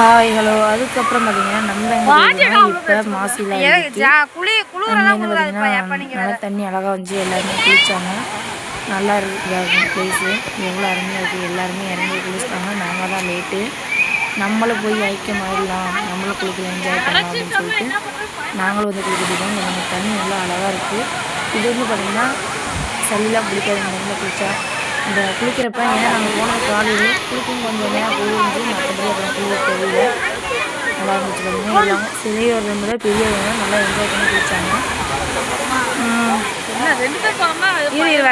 Hi hello அதுக்கப்புறம் பார்த்தீங்கன்னா நம்ம இப்போ பார்த்தீங்கன்னா நல்லா தண்ணி அழகாக வந்துச்சு எல்லாருமே குளிச்சாங்க. நல்லா இருக்குது ப்ளேஸு எவ்வளோ அருமையாக இருக்குது எல்லாருமே இறங்கி குளிச்சிட்டாங்க. நாங்கள் தான் லேட்டு நம்மளும் போய் ஐக்கியம் ஆயிடலாம் நம்மளும் குளிக்கலாம் என்ஜாய் பண்ணலாம் அப்படின்னு சொல்லிட்டு நாங்களும் வந்து குளிக்கிட்டோம் நம்ம தண்ணி நல்லா அழகாக இருக்குது இது வந்து பார்த்திங்கன்னா சளிலாம் பிடிக்காது டைமில் குளிச்சா இந்த குளிக்கிறப்ப ஏன்னா நாங்கள் போனது காலையில்? குளிக்கும் கொஞ்சம் நேரம் போயிருந்து மற்றபடி அப்புறம் குளிக்க தெரியல. நல்லா இருந்துச்சு. பார்த்தீங்கன்னா எல்லாம் சிறியவர்கள் முதல் பெரியவங்க நல்லா என்ஜாய் பண்ணி குளிச்சாங்க. உம், இரு இரு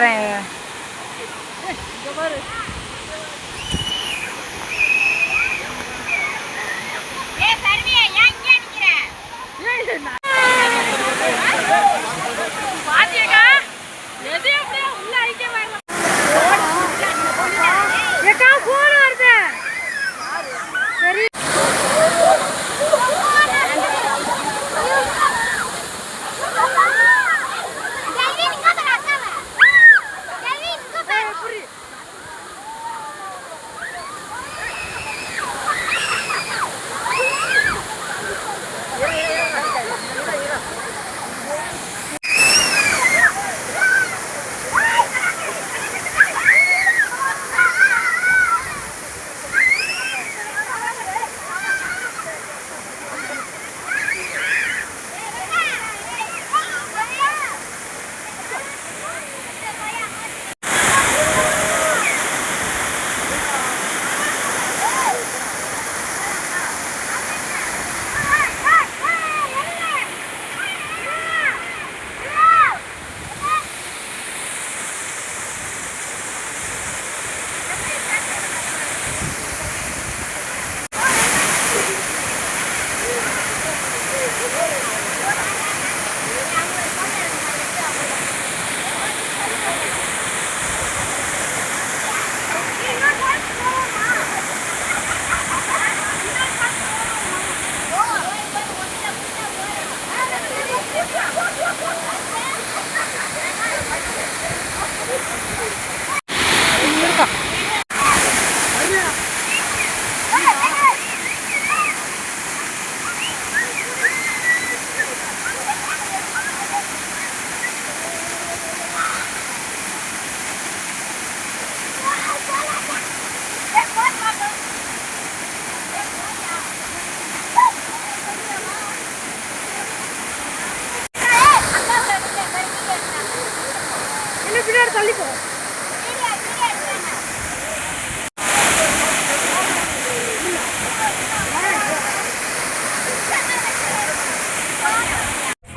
வரேன்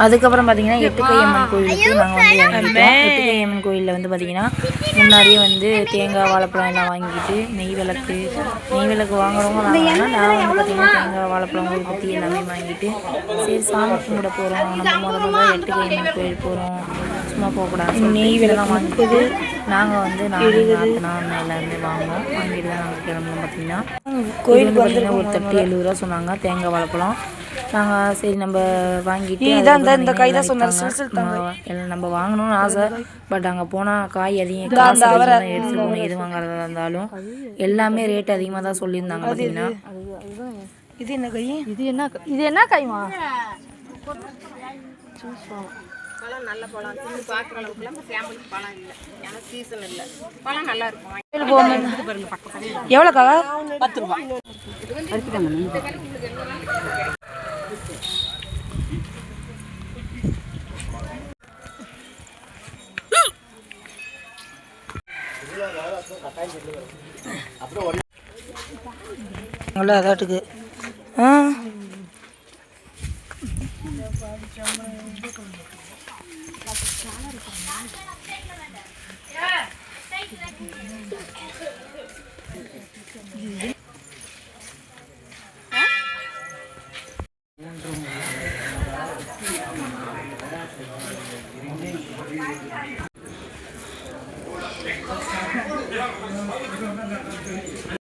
அதுக்கப்புறம் பார்த்தீங்கன்னா எட்டுக்கை அம்மன் கோயிலுக்கு நாங்கள் வந்து இறங்கிட்டோம் எட்டுக்கை அம்மன் கோயிலில் வந்து பார்த்தீங்கன்னா முன்னாடியே வந்து தேங்காய் வாழைப்பழம் எல்லாம் வாங்கிட்டு நெய் விளக்கு நெய் விளக்கு வாங்குறவங்க வாங்கினா நான் வந்து பார்த்தீங்கன்னா தேங்காய் வாழைப்பழம் ஒரு குத்தி எல்லாமே வாங்கிட்டு சரி சாமி கும்பிட போகிறோம் நம்ம முத முதல்ல எட்டுக்கை அம்மன் கோயில் போகிறோம் சும்மா போகக்கூடாது நெய் விளக்கு வாங்கிட்டு நாங்கள் வந்து நாங்கள் நாத்தனா எல்லாருமே வாங்கினோம் வாங்கிட்டு தான் நாங்கள் கிளம்புனோம் பார்த்தீங்கன்னா கோயிலுக்கு வந்து ஒரு தட்டு எழுபது ரூபா சொன்னாங்க. தேங்காய் வாழைப்பழம். நாங்கள் சரி நம்ம வாங்கிட்டு இதான் இந்த- இந்த கை தான் சிறு நம்ம எல்லாம் நம்ம வாங்கணும்னு ஆசை. பட் அங்கே போனால் காய் அதிகம் காசு எடுத்துட்டு போகணும். எது வாங்குறதா இருந்தாலும் எல்லாமே ரேட் அதிகமாக தான் சொல்லியிருந்தாங்க பார்த்தீங்கன்னா இது என்ன கை இது என்ன இது என்ன கைமா பழம் நல்ல பழம். தின்னு பார்க்குற அளவுக்குலாம் இப்போ சாம்பிளுக்கு பழம் இல்லை. ஏன்னா சீசன் இல்லை. பழம் நல்லா இருக்கும். எவ்வளோக்கா? பத்து ரூபா நல்லா அதாட்டுக்கு ஆ. చాలా రిపోర్ట్